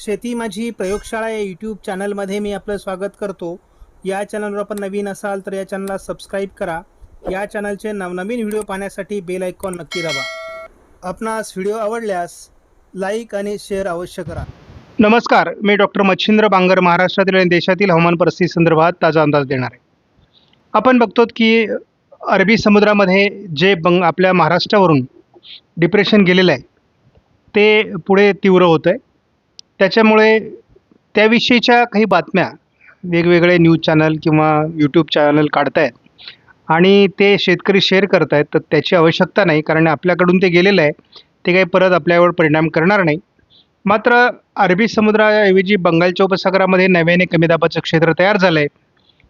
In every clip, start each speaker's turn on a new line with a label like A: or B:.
A: शेती माझी प्रयोगशाळा या यूट्यूब चॅनलमध्ये मी आपलं स्वागत करतो. या चॅनलवर आपण नवीन असाल तर या चॅनलला सबस्क्राईब करा. या चॅनलचे नवनवीन व्हिडिओ पाहण्यासाठी बेल आयकॉन नक्की दाबा. आपणास व्हिडिओ आवडल्यास लाईक आणि शेअर अवश्य करा. नमस्कार मी डॉक्टर मच्छिंद्र बांगर महाराष्ट्रातील आणि देशातील हवामान परिस्थिती संदर्भात ताजा अंदाज देणार आहे. आपण बघतो की अरबी समुद्रामध्ये जे बंग आपल्या महाराष्ट्रावरून डिप्रेशन गेलेलं आहे ते पुढे तीव्र होतं आहे त्याच्यामुळे त्याविषयीच्या काही बातम्या वेगवेगळे न्यूज चॅनल किंवा यूट्यूब चॅनल काढतायत. आणि ते शेतकरी शेअर करत आहेत तर त्याची आवश्यकता नाही कारण आपल्याकडून ते गेलेलं आहे. ते काही परत आपल्यावर परिणाम करणार नाही. मात्र अरबी समुद्राऐवजी बंगालच्या उपसागरामध्ये नव्याने कमी दाबाचं क्षेत्र तयार झालं आहे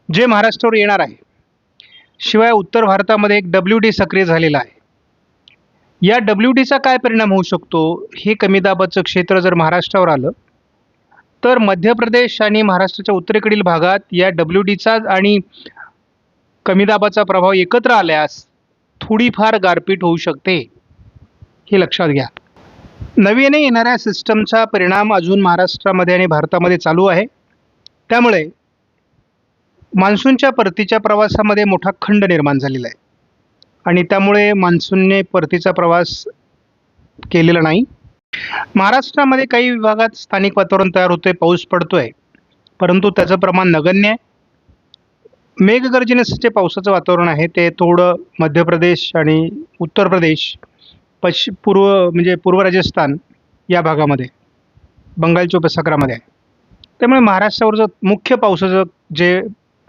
A: जे महाराष्ट्रावर येणार आहे. शिवाय उत्तर भारतामध्ये एक डब्ल्यू डी सक्रिय झालेला आहे. या डब्ल्यू डीचा काय परिणाम होऊ शकतो? हे कमी दाबाचं क्षेत्र जर महाराष्ट्रावर आलं तर मध्य प्रदेश आणि महाराष्ट्राच्या उत्तरेकडील भागात या डब्ल्यू डीचा आणि कमी दाबाचा प्रभाव एकत्र आल्यास थोडीफार गारपीट होऊ शकते हे लक्षात घ्या. नवीने येणाऱ्या सिस्टमचा परिणाम अजून महाराष्ट्रामध्ये आणि भारतामध्ये चालू आहे. त्यामुळे मान्सूनच्या परतीच्या प्रवासामध्ये मोठा खंड निर्माण झालेला आहे. आणि त्यामुळे मान्सूनने परतीचा प्रवास केलेला नाही. महाराष्ट्रामध्ये काही विभागात स्थानिक वातावरण तयार होतंय पाऊस पडतोय. परंतु त्याचं प्रमाण नगण्य आहे. मेघगर्जनेचं जे पावसाचं वातावरण आहे. ते थोडं मध्य प्रदेश आणि उत्तर प्रदेश पश्चिम पूर्व म्हणजे पूर्व राजस्थान या भागामध्ये बंगालच्या उपसागरामध्ये आहे. त्यामुळे महाराष्ट्रावरचं मुख्य पावसाचं जे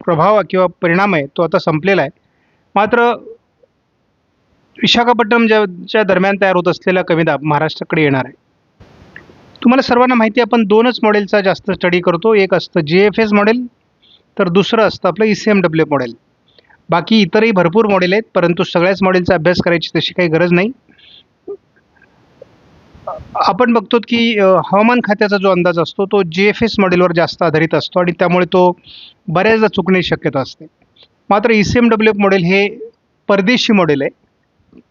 A: प्रभाव किंवा परिणाम आहे तो आता संपलेला आहे. मात्र विशाखापट्टणम ज्याच्या दरम्यान तयार होत असलेला कमी दाब महाराष्ट्राकडे येणार आहे. तुम्हाला सर्वांना माहिती आहे आपण दोनच मॉडेलचा जास्त स्टडी करतो. एक असतं जी एफ एस मॉडेल तर दुसरं असतं आपलं E C M W model बाकी इतरही भरपूर मॉडेल आहेत परंतु सगळ्याच मॉडेलचा अभ्यास करायची तशी काही गरज नाही. आपण बघतो की हवामान खात्याचा जो अंदाज असतो तो जी एफ एस मॉडेलवर जास्त आधारित असतो आणि त्यामुळे तो बऱ्याचदा चुकण्याची शक्यता असते. मात्र E C M W model हे परदेशी मॉडेल आहे.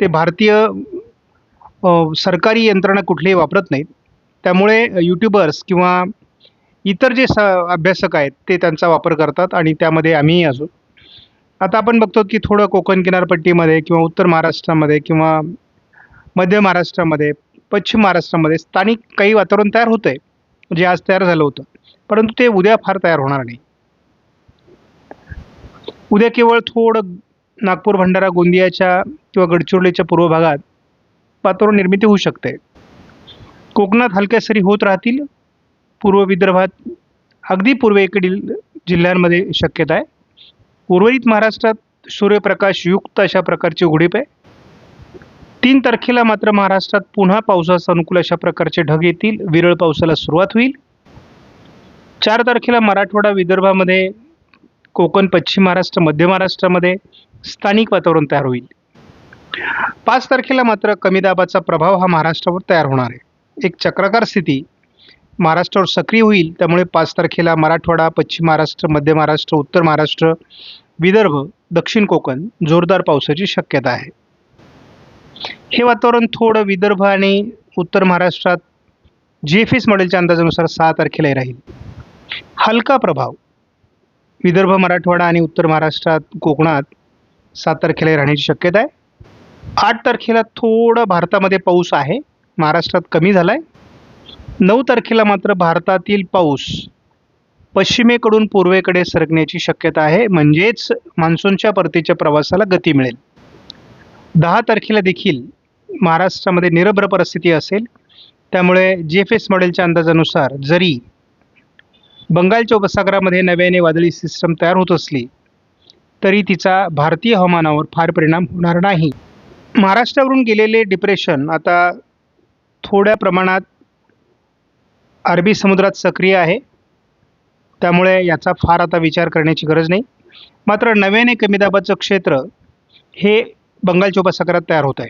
A: ते भारतीय सरकारी यंत्रणा कुठलीही वापरत नाहीत. त्यामुळे यूट्यूबर्स किंवा इतर जे स अभ्यासक आहेत ते त्यांचा वापर करतात आणि त्यामध्ये आम्हीही असू. आता आपण बघतो की थोडं कोकण किनारपट्टीमध्ये किंवा उत्तर महाराष्ट्रामध्ये किंवा मध्य महाराष्ट्रामध्ये पश्चिम महाराष्ट्रामध्ये स्थानिक काही वातावरण तयार होतं आहे जे आज तयार झालं होतं. परंतु ते उद्या फार तयार होणार नाही. उद्या केवळ थोडं नागपूर भंडारा गोंदियाच्या किंवा गडचिरोलीच्या पूर्व भागात वातावरण निर्मिती होऊ शकते. कोकणात हलक्या सरी होत राहतील. पूर्व विदर्भात अगदी पूर्वेकडील जिल्ह्यांमध्ये शक्यता आहे. उर्वरित महाराष्ट्रात सूर्यप्रकाश युक्त अशा प्रकारची उघडीप आहे. तीन तारखेला मात्र महाराष्ट्रात पुन्हा पावसास अनुकूल अशा प्रकारचे ढग येतील. विरळ पावसाला सुरुवात होईल. चार तारखेला मराठवाडा विदर्भामध्ये कोकण पश्चिम महाराष्ट्र मध्य महाराष्ट्रामध्ये स्थानिक वातावरण तयार होईल. पाच तारखेला मात्र कमी दाबाचा प्रभाव हा महाराष्ट्रावर तयार होणार आहे. एक चक्राकार स्थिती महाराष्ट्रावर सक्रिय होईल त्यामुळे पाच तारखेला मराठवाडा पश्चिम महाराष्ट्र मध्य महाराष्ट्र उत्तर महाराष्ट्र विदर्भ दक्षिण कोकण जोरदार पावसाची शक्यता आहे. हे वातावरण थोडं विदर्भ आणि उत्तर महाराष्ट्रात जी एफ एस मॉडेलच्या अंदाजानुसार सहा तारखेलाही राहील. हलका प्रभाव विदर्भ मराठवाडा आणि उत्तर महाराष्ट्रात कोकणात सात तारखेला राहण्याची शक्यता आहे. आठ तारखेला थोडं भारतामध्ये पाऊस आहे. महाराष्ट्रात कमी झाला आहे नऊ तारखेला मात्र भारतातील पाऊस पश्चिमेकडून पूर्वेकडे सरकण्याची शक्यता आहे. म्हणजेच मान्सूनच्या परतीच्या प्रवासाला गती मिळेल. दहा तारखेला देखील महाराष्ट्रामध्ये निरभ्र परिस्थिती असेल. त्यामुळे जी एफ एस मॉडेलच्या अंदाजानुसार जरी बंगालच्या उपसागरामध्ये नव्याने वादळी सिस्टम तयार होत असली तरी तिचा भारतीय हवामानावर फार परिणाम होणार नाही. महाराष्ट्रावरून गेलेले डिप्रेशन आता थोड्या प्रमाणात अरबी समुद्रात सक्रिय आहे. त्यामुळे याचा फार आता विचार करण्याची गरज नाही. मात्र नव्याने कमी दाबाचं क्षेत्र हे बंगालच्या उपसागरात तयार होत आहे.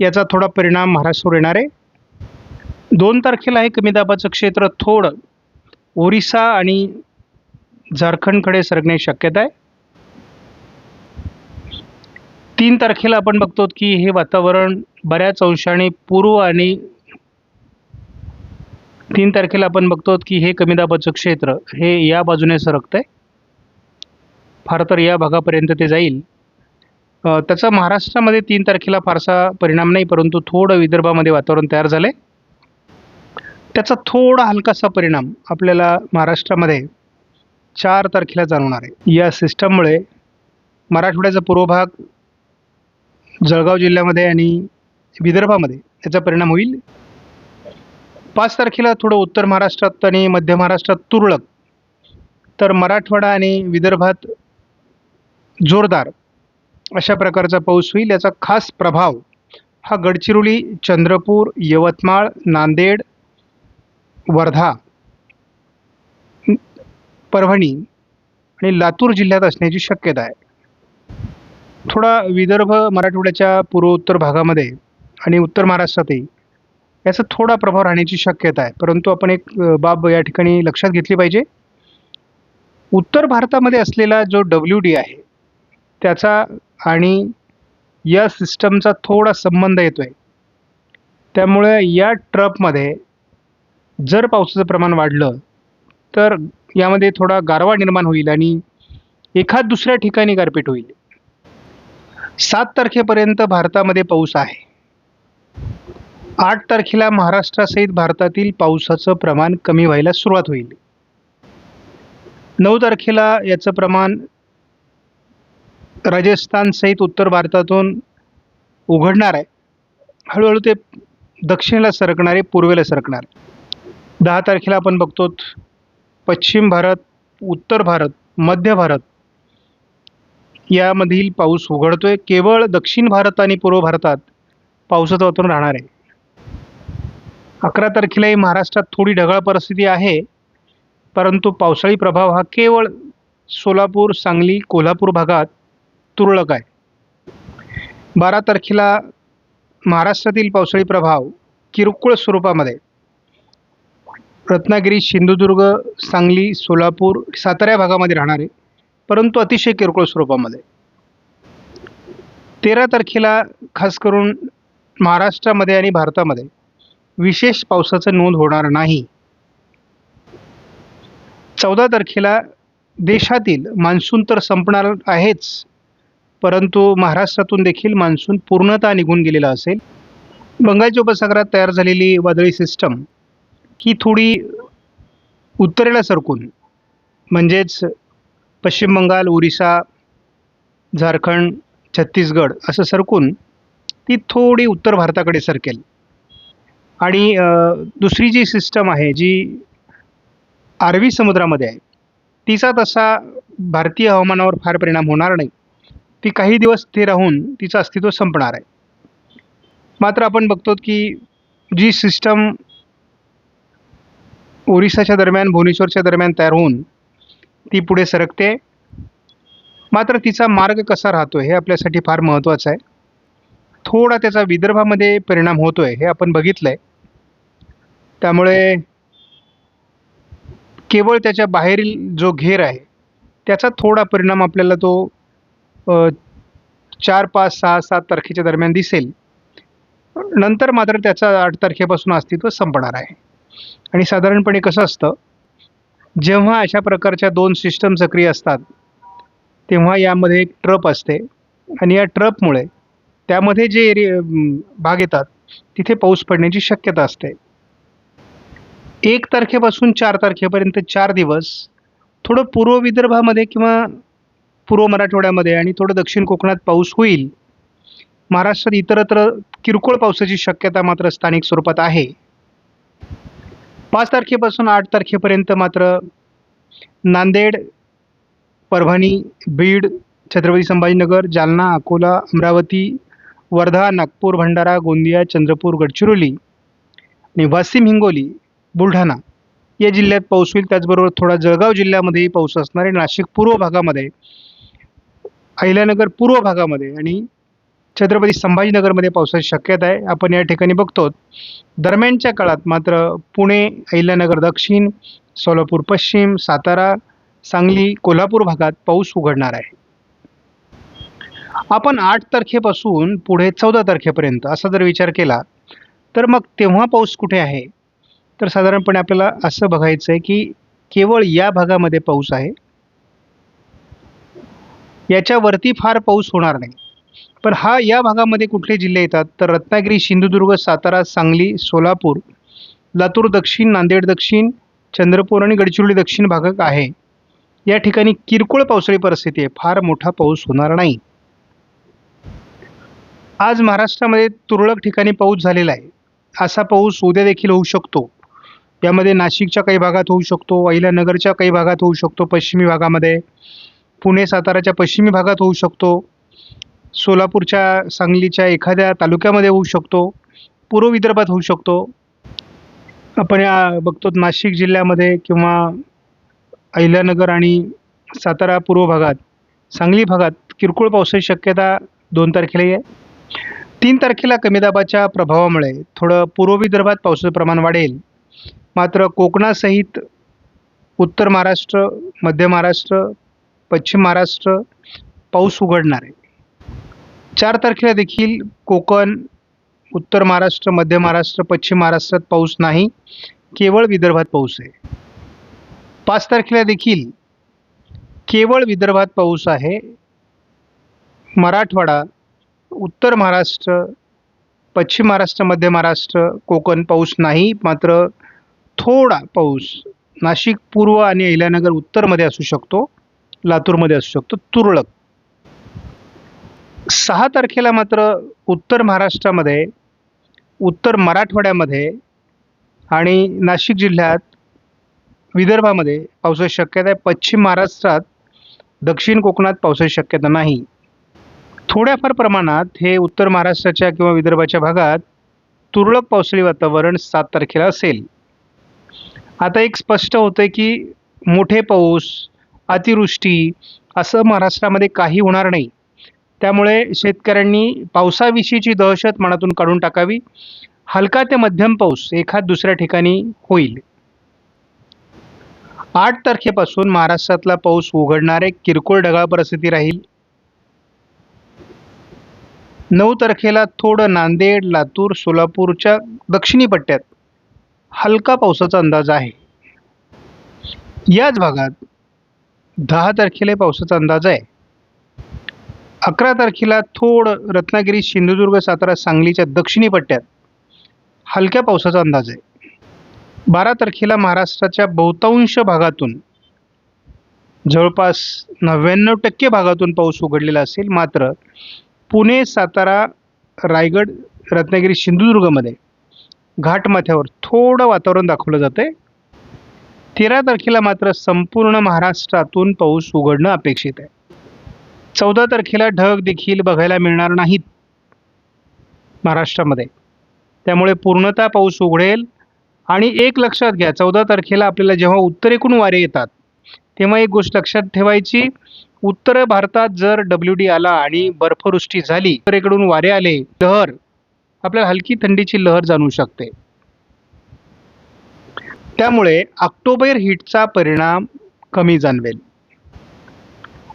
A: याचा थोडा परिणाम महाराष्ट्रावर येणार आहे. दोन तारखेला हे कमी दाबाचं क्षेत्र थोडं ओरिसा आणि झारखंडकडे सरकण्याची शक्यता आहे. तीन तारखेला आपण बघतो की हे वातावरण बऱ्याच अंशाने पूर्व आणि तीन तारखेला आपण बघतो की हे कमी दाबाचं क्षेत्र हे या बाजूने सरकतं आहे फार तर या भागापर्यंत ते जाईल. त्याचा महाराष्ट्रामध्ये तीन तारखेला फारसा परिणाम नाही परंतु थोडं विदर्भामध्ये वातावरण तयार झालं आहे त्याचा थोडा हलकासा परिणाम आपल्याला महाराष्ट्रामध्ये चार तारखेला जाणवणार आहे. या सिस्टममुळे मराठवाड्याचा पूर्व भाग जळगाव जिल्ह्यामध्ये आणि विदर्भामध्ये याचा परिणाम होईल. पाच तारखेला थोडं उत्तर महाराष्ट्रात आणि मध्य महाराष्ट्रात तुरळक. तर मराठवाडा आणि विदर्भात जोरदार अशा प्रकारचा पाऊस होईल. याचा खास प्रभाव हा गडचिरोली चंद्रपूर यवतमाळ नांदेड वर्धा परभणी आणि लातूर जिल्ह्यात असण्याची शक्यता आहे. थोडा विदर्भ मराठवाड्याच्या पूर्व उत्तर भागामध्ये आणि उत्तर महाराष्ट्रातही याचा थोडा प्रभाव राहण्याची शक्यता आहे. परंतु आपण एक बाब या ठिकाणी लक्षात घेतली पाहिजे. उत्तर भारतामध्ये असलेला जो डब्ल्यू डी आहे त्याचा आणि या सिस्टमचा थोडा संबंध येतो आहे त्यामुळे या ट्रपमध्ये जर पावसाचं प्रमाण वाढलं तर यामध्ये थोडा गारवा निर्माण होईल आणि एखाद दुसऱ्या ठिकाणी गारपीट होईल. सात तारखेपर्यंत भारतामध्ये पाऊस आहे. आठ तारखेला महाराष्ट्रासहित भारतातील पावसाचं प्रमाण कमी व्हायला सुरुवात होईल. नऊ तारखेला याचं प्रमाण राजस्थानसहित उत्तर भारतातून उघडणार आहे. हळूहळू ते दक्षिणेला सरकणारे पूर्वेला सरकणार. दहा तारखेला आपण बघतो पश्चिम भारत उत्तर भारत मध्य भारत यामधील पाऊस उघडतोय. केवळ दक्षिण भारत आणि पूर्व भारतात पावसाचं वातावरण राहणार आहे. अकरा तारखेलाही महाराष्ट्रात थोडी ढगाळ परिस्थिती आहे. परंतु पावसाळी प्रभाव हा केवळ सोलापूर सांगली कोल्हापूर भागात तुरळक आहे. बारा तारखेला महाराष्ट्रातील पावसाळी प्रभाव किरकोळ स्वरूपामध्ये. रत्नागिरी सिंधुदुर्ग सांगली सोलापूर सातारा भागामध्ये राहणार आहे. परंतु अतिशय किरकोळ स्वरूपामध्ये. तेरा तारखेला खास करून महाराष्ट्रामध्ये आणि भारतामध्ये विशेष पावसाचं नोंद होणार नाही. चौदा तारखेला देशातील मान्सून तर संपणार आहेच परंतु महाराष्ट्रातून देखील मान्सून पूर्णतः निघून गेलेला असेल. बंगालच्या उपसागरात तयार झालेली वादळी सिस्टम ही थोडी उत्तरेला सरकून म्हणजेच पश्चिम बंगाल ओरिसा झारखंड छत्तीसगड असं सरकून ती थोडी उत्तर भारताकडे सरकेल. आणि दुसरी जी सिस्टम आहे जी अरबी समुद्रामध्ये आहे तिचा तसा भारतीय हवामानावर फार परिणाम होणार नाही. ती काही दिवस ते राहून तिचं अस्तित्व संपणार आहे. मात्र आपण बघतो की जी सिस्टम ओरिसाच्या दरम्यान भुवनेश्वरच्या दरम्यान तयार होऊन ती पुढे सरकते. मात्र तिचा मार्ग कसा राहतो हे आपल्यासाठी फार महत्त्वाचं आहे. थोडा त्याचा विदर्भामध्ये परिणाम होतो आहे हे आपण बघितलं आहे त्यामुळे केवळ त्याच्या बाहेरील जो घेर आहे त्याचा थोडा परिणाम आपल्याला तो चार पाच सहा सात तारखेच्या दरम्यान दिसेल. नंतर मात्र त्याचा आठ तारखेपासून अस्तित्व संपणार आहे. आणि साधारणपणे कसं असतं जेव्हा अशा प्रकारच्या दोन सिस्टम सक्रिय असतात तेव्हा यामध्ये एक ट्रप असते. आणि या ट्रपमुळे त्यामध्ये जे एरि भाग येतात तिथे पाऊस पडण्याची शक्यता असते. एक तारखेपासून चार तारखेपर्यंत चार दिवस थोडं पूर्व विदर्भामध्ये किंवा पूर्व मराठवाड्यामध्ये आणि थोडं दक्षिण कोकणात पाऊस होईल. महाराष्ट्रात इतरत्र किरकोळ पावसाची शक्यता मात्र स्थानिक स्वरूपात आहे. पाच तारखेपासून आठ तारखेपर्यंत मात्र नांदेड परभणी बीड छत्रपती संभाजीनगर जालना अकोला अमरावती वर्धा नागपूर भंडारा गोंदिया चंद्रपूर गडचिरोली आणि वाशिम हिंगोली बुलढाणा या जिल्ह्यात पाऊस होईल. त्याचबरोबर थोडा जळगाव जिल्ह्यामध्येही पाऊस असणार आहे. नाशिक पूर्व भागामध्ये अहिल्यानगर पूर्व भागामध्ये आणि छत्रपती संभाजीनगरमध्ये पावसाची शक्यता आहे. आपण या ठिकाणी बघतो दरम्यानच्या काळात मात्र पुणे अहिल्यानगर दक्षिण सोलापूर पश्चिम सातारा सांगली कोल्हापूर भागात पाऊस उघडणार आहे. आपण आठ तारखेपासून पुढे चौदा तारखेपर्यंत असा जर विचार केला तर मग तेव्हा पाऊस कुठे आहे? तर साधारणपणे आपल्याला असं बघायचं आहे की केवळ या भागामध्ये पाऊस आहे. याच्यावरती फार पाऊस होणार नाही. पण हा या भागामध्ये कुठले जिल्हे येतात? तर रत्नागिरी सिंधुदुर्ग सातारा सांगली सोलापूर लातूर दक्षिण नांदेड दक्षिण चंद्रपूर आणि गडचिरोली दक्षिण भागात आहे. या ठिकाणी किरकोळ पावसाळी परिस्थिती आहे. फार मोठा पाऊस होणार नाही. आज महाराष्ट्रामध्ये तुरळक ठिकाणी पाऊस झालेला आहे. असा पाऊस उद्या देखील होऊ शकतो. यामध्ये नाशिकच्या काही भागात होऊ शकतो अहिल्यानगरच्या काही भागात होऊ शकतो पश्चिमी भागामध्ये. पुणे साताराच्या पश्चिमी भागात होऊ शकतो. सोलापूरच्या सांगलीच्या एखाद्या तालुक्यामध्ये होऊ शकतो पूर्व विदर्भात होऊ शकतो. आपण या बघतो नाशिक जिल्ह्यामध्ये किंवा अहिल्यानगर आणि सातारा पूर्व भागात सांगली भागात किरकोळ पावसाची शक्यता दोन तारखेला आहे. तीन तारखेला कमी दाबाच्या प्रभावामुळे थोडं पूर्व विदर्भात पावसाचं प्रमाण वाढेल. मात्र कोकणासहित उत्तर महाराष्ट्र मध्य महाराष्ट्र पश्चिम महाराष्ट्र पाऊस उघडणार आहे. चार तारखेला देखील कोकण उत्तर महाराष्ट्र मध्य महाराष्ट्र पश्चिम महाराष्ट्रात पाऊस नाही केवळ विदर्भात पाऊस आहे. पाच तारखेला देखील केवळ विदर्भात पाऊस आहे. मराठवाडा उत्तर महाराष्ट्र पश्चिम महाराष्ट्र मध्य महाराष्ट्र कोकण पाऊस नाही मात्र थोडा पाऊस नाशिक पूर्व आणि अहिल्यानगर उत्तरमध्ये असू शकतो लातूरमध्ये असू शकतो तुरळक. सहा तारखेला मात्र उत्तर महाराष्ट्रामध्ये उत्तर मराठवाड्यामध्ये आणि नाशिक जिल्ह्यात विदर्भामध्ये पावसाची शक्यता आहे. पश्चिम महाराष्ट्रात दक्षिण कोकणात पावसाची शक्यता नाही. थोड्याफार प्रमाणात हे उत्तर महाराष्ट्राच्या किंवा विदर्भाच्या भागात तुरळक पावसाळी वातावरण सात तारखेला असेल. आता एक स्पष्ट होतं की मोठे पाऊस अतिवृष्टी असं महाराष्ट्रामध्ये काही होणार नाही. त्यामुळे शेतकऱ्यांनी पावसाविषयीची दहशत मनातून काढून टाकावी. हलका ते मध्यम पाऊस एखाद दुसऱ्या ठिकाणी होईल. आठ तारखेपासून महाराष्ट्रातला पाऊस उघडणारे किरकोळ ढगाळ परिस्थिती राहील. नऊ तारखेला थोडं नांदेड लातूर सोलापूरच्या दक्षिणी पट्ट्यात हलका पावसाचा अंदाज आहे. याच भागात दहा तारखेला पावसाचा अंदाज आहे. अकरा तारखेला थोडं रत्नागिरी सिंधुदुर्ग सातारा सांगलीच्या दक्षिणी पट्ट्यात हलक्या पावसाचा अंदाज आहे. बारा तारखेला महाराष्ट्राच्या बहुतांश भागातून जवळपास नव्याण्णव टक्के भागातून पाऊस उघडलेला असेल. मात्र पुणे सातारा रायगड रत्नागिरी सिंधुदुर्गमध्ये घाटमाथ्यावर थोडं वातावरण दाखवलं जातं आहे तेरा तारखेला मात्र संपूर्ण महाराष्ट्रातून पाऊस उघडणं अपेक्षित आहे. चौदा तारखेला ढग देखील बघायला मिळणार नाहीत महाराष्ट्रामध्ये. त्यामुळे पूर्णतः पाऊस उघडेल. आणि एक लक्षात घ्या चौदा तारखेला आपल्याला जेव्हा उत्तरेकडून वारे येतात तेव्हा एक गोष्ट लक्षात ठेवायची उत्तर भारतात जर डब्ल्यू डी आला आणि बर्फवृष्टी झाली उत्तरेकडून वारे आले लहर आपल्याला हलकी थंडीची लहर जाणवू शकते. त्यामुळे ऑक्टोबर हीटचा परिणाम कमी जाणवेल.